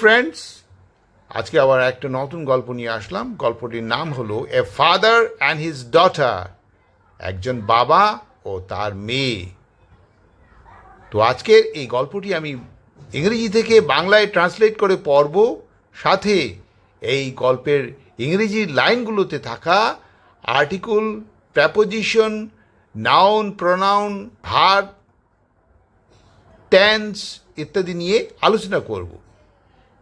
Friends আজকে আবার একটা নতুন গল্প নিয়ে আসলাম। গল্পটির নাম হলো a father and his daughter একজন বাবা ও তার মেয়ে। তো আজকের এই গল্পটি আমি ইংরেজি থেকে বাংলায় ট্রান্সলেট করে পড়ব। সাথে এই গল্পের ইংরেজি লাইনগুলোতে থাকা article preposition noun pronoun verb tense ইত্যাদি নিয়ে আলোচনা করব।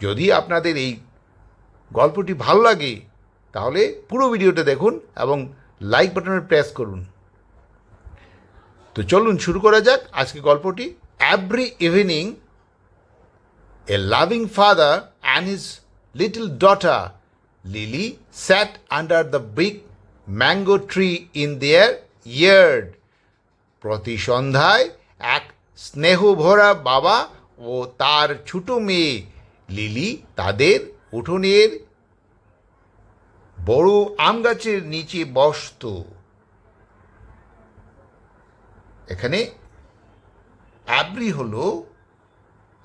যদি আপনাদের এই গল্পটি ভালো লাগে, তাহলে পুরো ভিডিওটা দেখুন এবং লাইক বাটনে প্রেস করুন। তো চলুন শুরু করা যাক আজকে গল্পটি। Every evening a loving father and his little daughter Lily sat under the big mango tree in their yard প্রতি সন্ধ্যায় এক স্নেহভরা বাবা ও তার ছোট মেয়ে লিলি তাদের উঠোনের বড় আম গাছের নিচে বসত। এখানে অ্যাব্রি হলো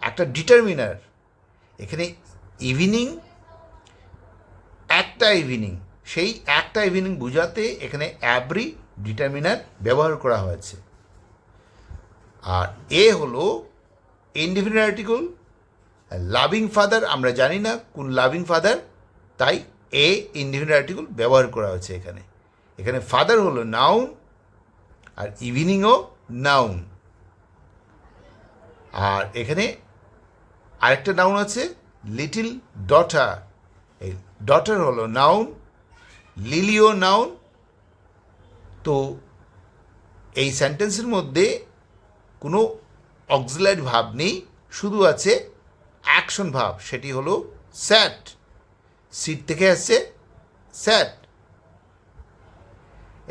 একটা ডিটারমিনার। এখানে ইভিনিং একটা ইভিনিং, সেই একটা ইভিনিং বোঝাতে এখানে অ্যাব্রি ডিটারমিনার ব্যবহার করা হয়েছে। আর এ হলো ইনডিফিনিট আর্টিকেল লাভিং ফাদার আমরা জানি না কোন লাভিং ফাদার তাই এ ইনডিফিনিট আর্টিকেল ব্যবহার করা হয়েছে এখানে। এখানে ফাদার হলো নাউন আর ইভিনিংও নাউন আর এখানে আরেকটা নাউন আছে লিটিল ডটার এই ডটার হলো নাউন লিলিও নাউন তো এই সেন্টেন্সের মধ্যে কোনো অক্সিলারি ভাব নেই, শুধু আছে অ্যাকশন ভাব, সেটি হলো স্যাট সিট থেকে আসছে স্যাট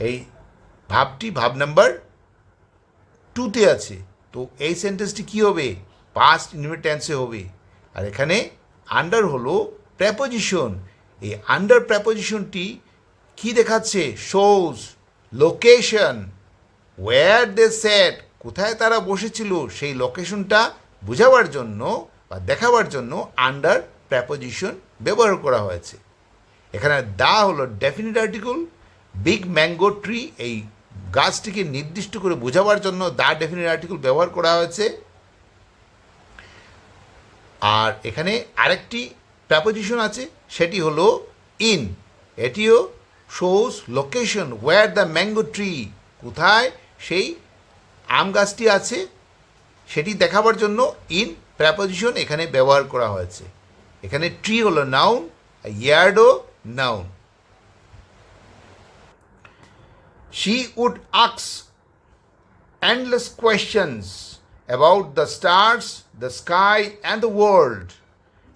এই ভাবটি, ভাব নাম্বার টুতে আছে। তো এই সেন্টেন্সটি কী হবে? পাস্ট ইনভিট টেন্সে হবে। আর এখানে আন্ডার হলো প্র্যাপোজিশন এই আন্ডার প্র্যাপোজিশনটি কি দেখাচ্ছে? Shows location where they sat কোথায় তারা বসেছিল? সেই লোকেশনটা বোঝাবার জন্য বা দেখাবার জন্য আন্ডার প্র্যাপোজিশন ব্যবহার করা হয়েছে। এখানে দা হলো definite article big mango tree এই গাছটিকে নির্দিষ্ট করে বোঝাবার জন্য দা ডেফিনিট আর্টিকেল ব্যবহার করা হয়েছে। আর এখানে আরেকটি প্র্যাপোজিশন আছে, সেটি হলো ইন এটিও shows location where the mango tree কোথায় সেই আম গাছটি আছে, সেটি দেখাবার জন্য ইন প্র্যাপোজিশন এখানে ব্যবহার করা হয়েছে। এখানে ট্রি হলো নাউন আর ইয়ার্ডও নাউন শি উড আক্স endless questions about the stars, the sky, and the world.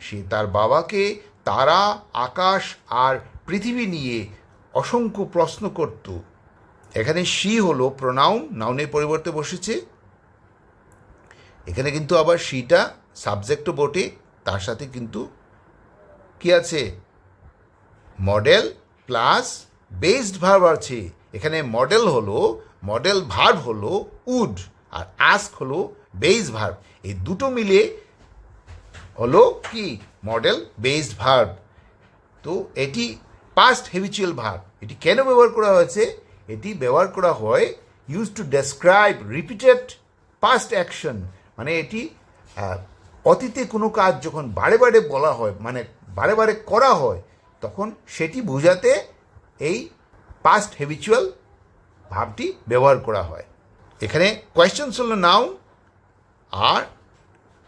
সে তার বাবাকে তারা আকাশ আর পৃথিবী নিয়ে অসংখ্য প্রশ্ন করত। এখানে শি হলো প্রোনাউন নাউনের পরিবর্তে বসেছে। এখানে কিন্তু আবার শিটা সাবজেক্টও বটে, তার সাথে কিন্তু কি আছে? মডেল প্লাস বেসড ভার্ব আছে। এখানে মডেল হলো মডেল ভার্ব হলো উড আর আস্ক হলো বেস ভার্ব এই দুটো মিলে হলো কি? মডেল বেসড ভার্ব তো এটি পাস্ট হেভিচুয়াল ভার্ব এটি কেন ব্যবহার করা হয়েছে? এটি ব্যবহার করা হয় used to describe repeated past action মানে এটি অতীতে কোনো কাজ যখন বারে বারে বলা হয় মানে বারে বারে করা হয়, তখন সেটি বোঝাতে এই পাস্ট হেবিচুয়াল ভাবটি ব্যবহার করা হয়। এখানে কোয়েশ্চেন্স হলো নাউন আর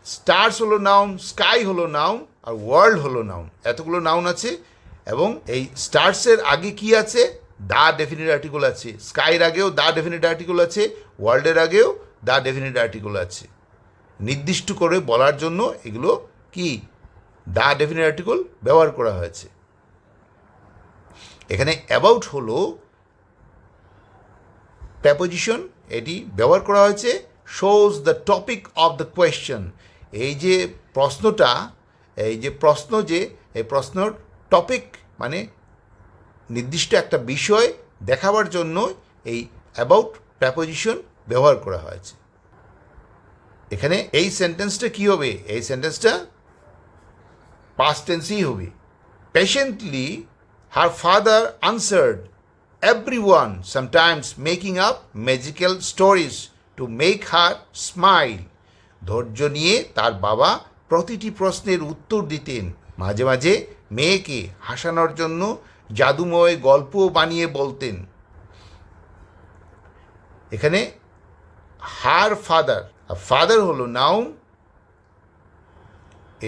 স্টার্স হলো নাউন স্কাই হলো নাউন আর ওয়ার্ল্ড হলো নাউন এতগুলো নাউন আছে, এবং এই স্টার্সের আগে কি আছে? দা ডেফিনিট আর্টিকেল আছে। স্কাইয়ের আগেও দা ডেফিনিট আর্টিকেল আছে ওয়ার্ল্ডের আগেও দা ডেফিনিট আর্টিকেল আছে। নির্দিষ্ট করে বলার জন্য এগুলো কি? দা ডেফিনিট আর্টিকেল ব্যবহার করা হয়েছে। এখানে অ্যাবাউট হলো প্র্যাপোজিশন এটি ব্যবহার করা হয়েছে shows the topic of the question এই যে প্রশ্নটা, এই যে প্রশ্ন যে, এই প্রশ্নর টপিক মানে নির্দিষ্ট একটা বিষয় দেখাবার জন্য এই অ্যাবাউট প্র্যাপোজিশন ব্যবহার করা হয়েছে। এখানে এই সেন্টেন্সটা কী হবে? এই সেন্টেন্সটা পাস্ট টেন্সই হবে। Patiently her father answered every one sometimes making up magical stories to make her smile ধৈর্য নিয়ে তার বাবা প্রতিটি প্রশ্নের উত্তর দিতেন। মাঝে মাঝে মেয়েকে হাসানোর জন্য জাদুময় গল্প বানিয়ে বলতেন। এখানে হার ফাদার ফাদার হলো নাউন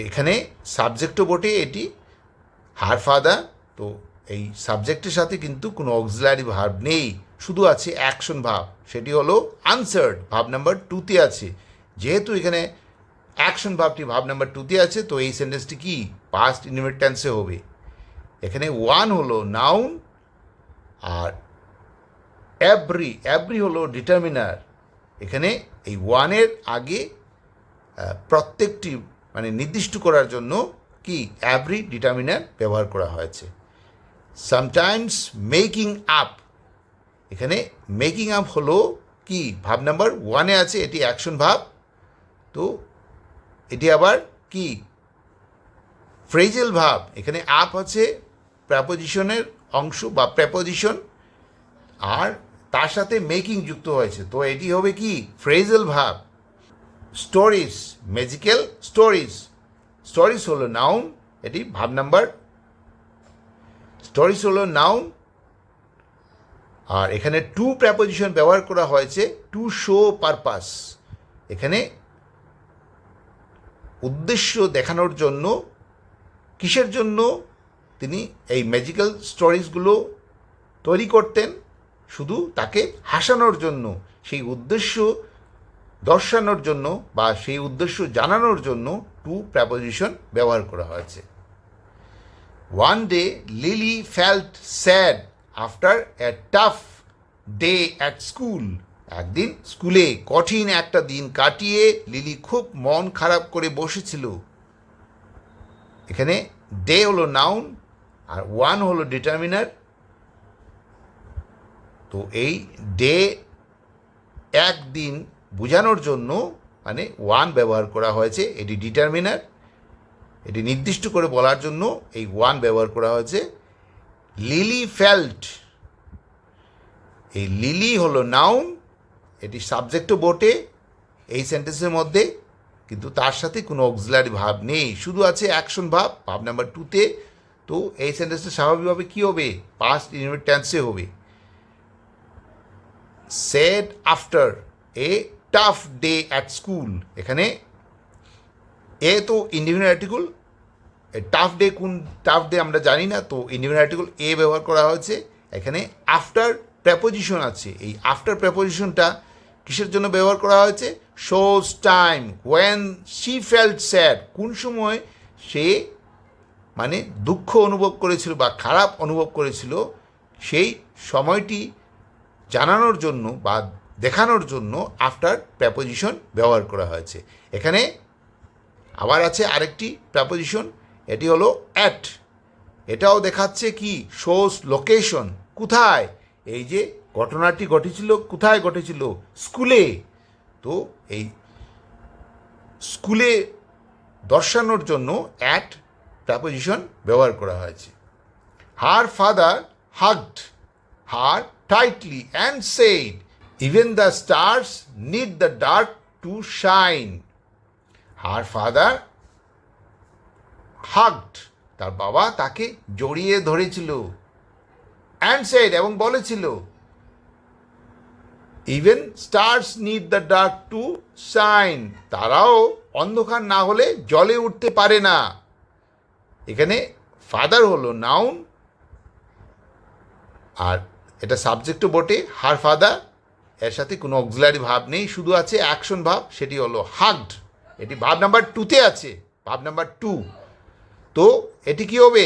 এখানে সাবজেক্টও বটে এটি হার ফাদার তো এই সাবজেক্টের সাথে কিন্তু কোনো অক্সিলারি ভার্ব নেই, শুধু আছে অ্যাকশন ভাব, সেটি হলো আনসার্ড ভাব নাম্বার টুতে আছে, যেহেতু এখানে অ্যাকশন ভাবটি ভাব নাম্বার টুতে আছে, তো এই সেন্টেন্সটি কি? পাস্ট ইনভার্ট হবে, এখানে ওয়ান হলো নাউন আর এভরি এভরি হলো ডিটারমিনার এখানে এই ওয়ানের আগে প্রত্যেকটি মানে নির্দিষ্ট করার জন্য কি অ্যাভরি ডিটারমিনার ব্যবহার করা হয়েছে। সামটাইমস মেকিং আপ এখানে মেকিং আপ হলো কি? ভাব নাম্বার ওয়ানে আছে, এটি অ্যাকশন ভাব। তো এটি আবার কি? ফ্রেজেল ভাব, এখানে আপ আছে প্র্যাপোজিশনের অংশ বা প্র্যাপোজিশন আর তার সাথে মেকিং যুক্ত হয়েছে। তো এটি হবে কি? ফ্রেজেল ভাব। স্টোরিজ ম্যাজিক্যাল স্টোরিজ স্টোরিজ হলো নাউন এটি ভাব নাম্বার স্টোরিজ হলো নাউন আর এখানে টু প্র্যাপোজিশন ব্যবহার করা হয়েছে টু শো পারপাস এখানে উদ্দেশ্য দেখানোর জন্য, কিসের জন্য? তিনি এই ম্যাজিক্যাল স্টোরিজগুলো তৈরি করতেন। শুধু তাকে হাসানোর জন্য, সেই উদ্দেশ্য দর্শানোর জন্য বা সেই উদ্দেশ্য জানানোর জন্য টু প্র্যাপোজিশন ব্যবহার করা হয়েছে। One day Lily felt sad after a tough day at school একদিন স্কুলে কঠিন একটা দিন কাটিয়ে লিলি খুব মন খারাপ করে বসেছিল। এখানে ডে হলো নাউন আর ওয়ান হলো ডিটারমিনার তো এই ডে একদিন বোঝানোর জন্য মানে ওয়ান ব্যবহার করা হয়েছে, এটি ডিটারমিনার, এটি নির্দিষ্ট করে বলার জন্য এই ওয়ান ব্যবহার করা হয়েছে। লিলি ফেল্ট, এই লিলি হলো নাউন, এটি সাবজেক্টও বটে এই সেন্টেন্সের মধ্যে, কিন্তু তার সাথে কোনো অক্সিলারি ভাব নেই, শুধু আছে অ্যাকশন ভাব ভাব নাম্বার টুতে তো এই সেন্টেন্সটা স্বাভাবিকভাবে কী হবে? পাস্ট ইনভার্ট টেন্সে হবে। Said after a tough day at school এখানে এ তো ইন্ডিভিজুয়াল আর্টিকুল টাফ ডে কোন টাফ ডে আমরা জানি না, তো ইন্ডিভিজুয়াল আর্টিকুল এ ব্যবহার করা হয়েছে। এখানে আফটার প্রেপোজিশন আছে। এই আফটার প্রেপোজিশনটা কিসের জন্য ব্যবহার করা হয়েছে? Shows time when she felt sad কোন সময় সে মানে দুঃখ অনুভব করেছিল বা খারাপ অনুভব করেছিল, সেই সময়টি জানানোর জন্য বা দেখানোর জন্য আফটার প্র্যাপোজিশন ব্যবহার করা হয়েছে। এখানে আবার আছে আরেকটি প্র্যাপোজিশন এটি হলো অ্যাট এটাও দেখাচ্ছে কি? শোস লোকেশন কোথায়? এই যে ঘটনাটি ঘটেছিল, কোথায় ঘটেছিল? স্কুলে তো এই স্কুলে দর্শানোর জন্য অ্যাট প্র্যাপোজিশন ব্যবহার করা হয়েছে। Her father hugged her tightly and said even the stars need the dark to shine her father hugged তার বাবা তাকে জড়িয়ে ধরেছিল অ্যান্ড সেড এবং বলেছিল even stars need the dark to shine তারাও অন্ধকার না হলে জলে উঠতে পারে না। এখানে ফাদার হলো নাউন আর এটা সাবজেক্টও বটে। হার ফাদার এর সাথে কোনো অক্সিলারি ভাব নেই, শুধু আছে অ্যাকশন ভাব, সেটি হলো হাগড এটি ভাব নাম্বার টুতে আছে, ভাব নাম্বার টু তো এটি কি হবে?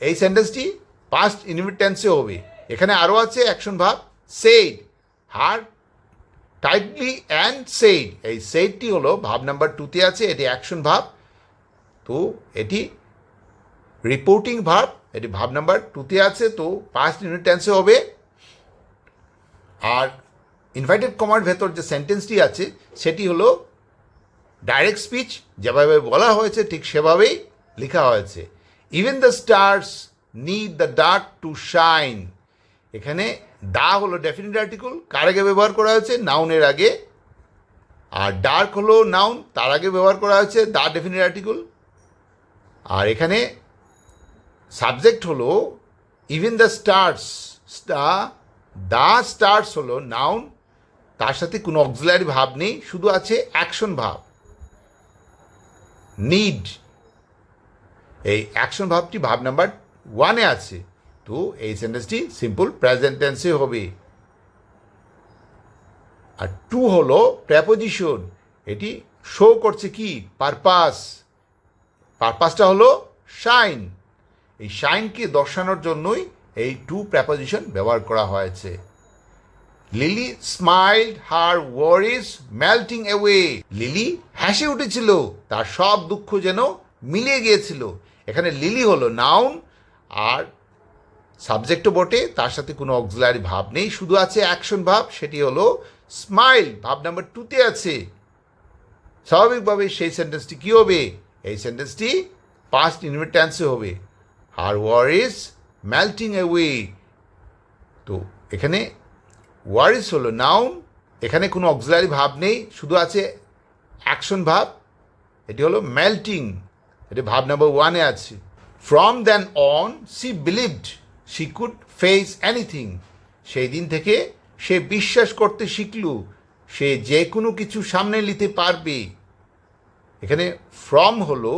এই সেন্টেন্সটি পাস্ট ইনভিটেন্সে হবে। এখানে আরও আছে অ্যাকশন ভাব said her tightly and said এই সেইডটি হলো ভাব নাম্বার টুতে আছে, এটি অ্যাকশন ভাব। তো এটি রিপোর্টিং ভাব এটি ভাব নাম্বার টুতে আছে, তো পাস্ট ইউনিট টেন্সে হবে। আর ইনভাইটেড কমার ভেতর যে সেন্টেন্সটি আছে, সেটি হলো ডাইরেক্ট স্পিচ যেভাবে বলা হয়েছে, ঠিক সেভাবেই লেখা হয়েছে। Even the stars need the dark to shine এখানে দা হলো ডেফিনিট আর্টিকল কার আগে ব্যবহার করা হয়েছে? নাউনের আগে। আর ডার্ক হলো নাউন তার আগে ব্যবহার করা হয়েছে, দা ডেফিনিট আর্টিকল আর এখানে সাবজেক্ট হলো even the stars the the stars হলো নাউন তার সাথে কোনো অক্সিলারি ভাব নেই, শুধু আছে অ্যাকশন ভাব। নিড এই অ্যাকশন ভাবটি ভাব নাম্বার ওয়ানে আছে। তো এই সেন্টেন্সটি সিম্পল প্রেজেন্ট টেন্সে হবে। আর টু হলো প্র্যাপোজিশন এটি শো করছে কি? পারপাস পারপাসটা হলো শাইন এই শাইনকে দর্শানোর জন্যই এই টু প্র্যাপোজিশন ব্যবহার করা হয়েছে। লিলি স্মাইল্ড হার ওয়ারিস মেল্টিং অ্যাওয়ে লিলি হাসি উঠেছিল, তার সব দুঃখ যেন মিলিয়ে গিয়েছিল। এখানে লিলি হলো নাউন আর সাবজেক্টও বটে, তার সাথে কোনো অক্সিলারি ভাব নেই, শুধু আছে অ্যাকশন ভাব, সেটি হলো স্মাইল ভাব নাম্বার টুতে আছে। স্বাভাবিকভাবে সেই সেন্টেন্সটি কী হবে? এই সেন্টেন্সটি পাস্ট ইনভিটেন্সে হবে। হার ওয়ারিস মেল্টিং অ্যাওয়ে তো এখানে ওয়ারিস হলো নাউন এখানে কোনো অক্সিলারি ভাব নেই, শুধু আছে অ্যাকশন ভাব, এটি হলো মেল্টিং এটি ভাব নাম্বার ওয়ানে আছে। From then on she believed she could face anything সেই দিন থেকে সে বিশ্বাস করতে শিখল, সে যে কোনো কিছু সামনে নিতে পারবে। এখানে ফ্রম হলো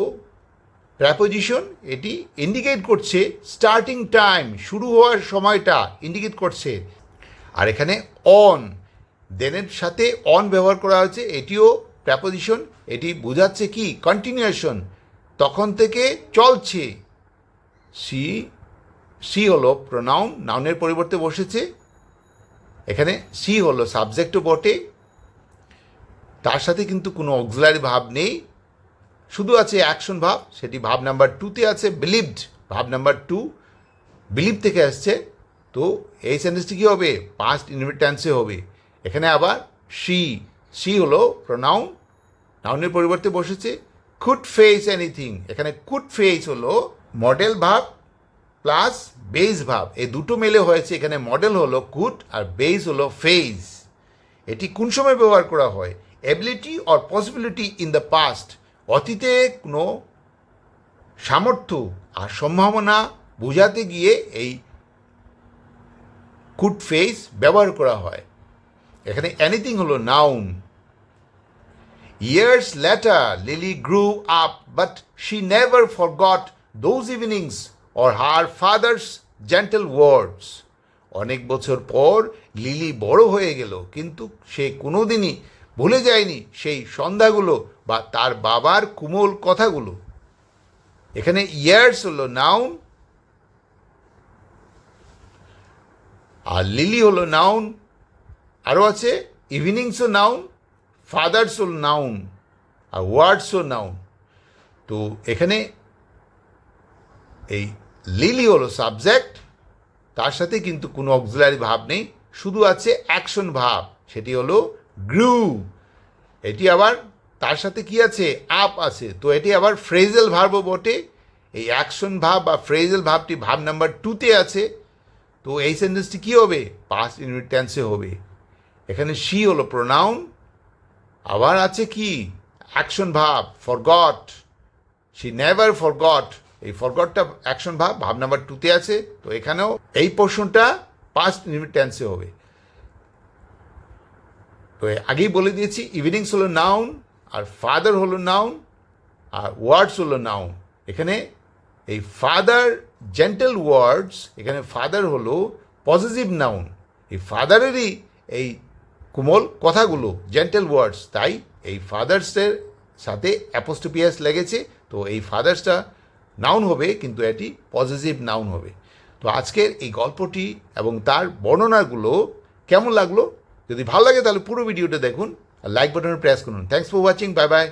প্র্যাপোজিশন এটি ইন্ডিকেট করছে স্টার্টিং টাইম শুরু হওয়ার সময়টা ইন্ডিকেট করছে। আর এখানে অন দেনের সাথে অন ব্যবহার করা হয়েছে, এটিও প্র্যাপোজিশন এটি বোঝাচ্ছে কি? কন্টিনিউয়েশন তখন থেকে চলছে। সি সি হলো প্রোনাউন নাউনের পরিবর্তে বসেছে। এখানে সি হলো সাবজেক্টও বটে। তার সাথে কিন্তু কোনো অক্সিলারি ভাব নেই। শুধু আছে অ্যাকশন ভাব, সেটি ভাব নাম্বার টুতে আছে বিলিভড ভাব নাম্বার টু বিলিভ থেকে আসছে। তো এই সেন্টেন্সটি কী হবে? পাস্ট ইনভিটেন্সে হবে। এখানে আবার সি সি হলো প্রোনাউন নাউনের পরিবর্তে বসেছে। কুড ফেস এনিথিং এখানে কুড ফেস হলো মডেল ভাব প্লাস বেজ ভাব। এই দুটো মেলে হয়েছে, এখানে মডেল হলো কুড আর বেস হলো ফেস এটি কোন সময় ব্যবহার করা হয়? Ability or possibility in the past অতীতে কোনো সামর্থ্য আর সম্ভাবনা বোঝাতে গিয়ে এই কুড ফেস ব্যবহার করা হয়। এখানে এনিথিং হলো noun years later Lily grew up but she never forgot those evenings or her father's gentle words অনেক বছর পর লিলি বড় হয়ে গেল, কিন্তু সে কোনোদিনই ভুলে যায়নি সেই সন্ধ্যাগুলো বা তার বাবার কুমল কথাগুলো। এখানে ইয়ার্স হলো নাউন আর লিলি হলো নাউন। আরও আছে ইভিনিংসও নাউন, ফাদার্সও নাউন আর ওয়ার্ডসও নাউন। তো এখানে এই লিলি হলো সাবজেক্ট, তার সাথে কিন্তু কোনো অক্সিলারি ভাব নেই, শুধু আছে অ্যাকশন ভাব, সেটি হলো গ্রু এটি আবার তার সাথে কি আছে? আপ আছে। তো এটি আবার ফ্রেজেল ভার্বও বটে। এই অ্যাকশন ভাব বা ফ্রেজেল ভাবটি ভাব নাম্বার টুতে আছে। তো এই সেন্টেন্সটি কী হবে? পাস ইউনিট টেন্সে হবে। এখানে সি হলো প্রোনাউন আবার আছে কি? অ্যাকশন ভাব ফরগট সি নেভার ফরগট এই ফরগটটা অ্যাকশন ভাব ভাব নাম্বার টুতে আছে। তো এখানেও এই পোর্শনটা পাস্ট ইউনিট টেন্সে হবে। তো আগেই বলে দিয়েছি ইভিনিংস হলো নাউন আর ফাদার হলো নাউন আর ওয়ার্ডস হলো নাউন এখানে এই ফাদার জেন্টেল ওয়ার্ডস এখানে ফাদার হলো পজিটিভ নাউন এই ফাদারেরই এই কোমল কথাগুলো জেন্টেল ওয়ার্ডস তাই এই ফাদার্সের সাথে অ্যাপোস্টোপিয়াস লেগেছে। তো এই ফাদার্সটা নাউন হবে, কিন্তু এটি পজিটিভ নাউন হবে। তো আজকের এই গল্পটি এবং তার বর্ণনাগুলো কেমন লাগল? যদি ভালো লাগে তাহলে পুরো ভিডিওটা দেখুন আর লাইক বাটনে প্রেস করুন। Thanks for watching bye bye